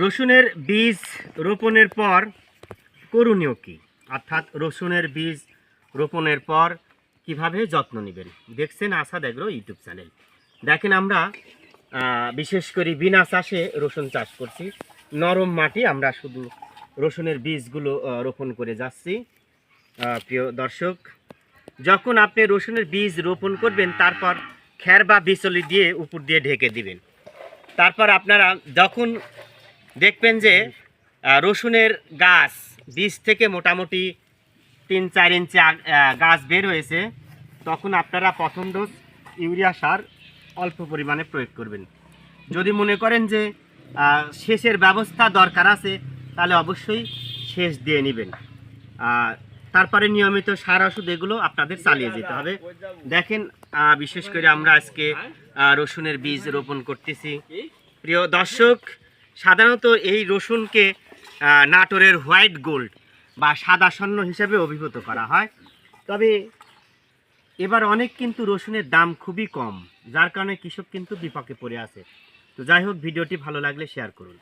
রসুনের বীজ রোপণের পর করণীয় কি? অর্থাৎ রসুনের বীজ রোপণের পর কীভাবে যত্ন নেবেন? দেখছেন আসাদ এগ্রো ইউটিউব চ্যানেল। দেখেন আমরা বিশেষ করে বিনা চাষে রসুন চাষ করছি। নরম মাটি আমরা শুধু রসুনের বীজগুলো রোপণ করে যাচ্ছি। প্রিয় দর্শক, যখন আপনি রসুনের বীজ রোপণ করবেন, তারপর খ্যার বা বিচলি দিয়ে উপর দিয়ে ঢেকে দিবেন। তারপর আপনারা যখন দেখবেন যে রসুনের গাছ বীজ থেকে মোটামুটি তিন, চার ইঞ্চি গাছ বের হয়েছে, তখন আপনারা প্রথম ডোজ ইউরিয়া সার অল্প পরিমাণে প্রয়োগ করবেন। যদি মনে করেন যে সেচের ব্যবস্থা দরকার আছে, তাহলে অবশ্যই শেষ দিয়ে নেবেন। তারপরে নিয়মিত সার ওষুধ এগুলো আপনাদের চালিয়ে যেতে হবে। দেখেন বিশেষ করে আমরা আজকে রসুনের বীজ রোপণ করতেছি। প্রিয় দর্শক সাধারণত এই রসুনকে নাটোরের হোয়াইট গোল্ড বা সাদা স্বর্ণ হিসাবে অভিভূত করা হয়। তবে এবার অনেক কিন্তু রসুনের দাম খুবই কম, যার কারণে কৃষক কিন্তু বিপাকে পড়ে আছে। তো যাই হোক, ভিডিওটি ভালো লাগলে শেয়ার করুন।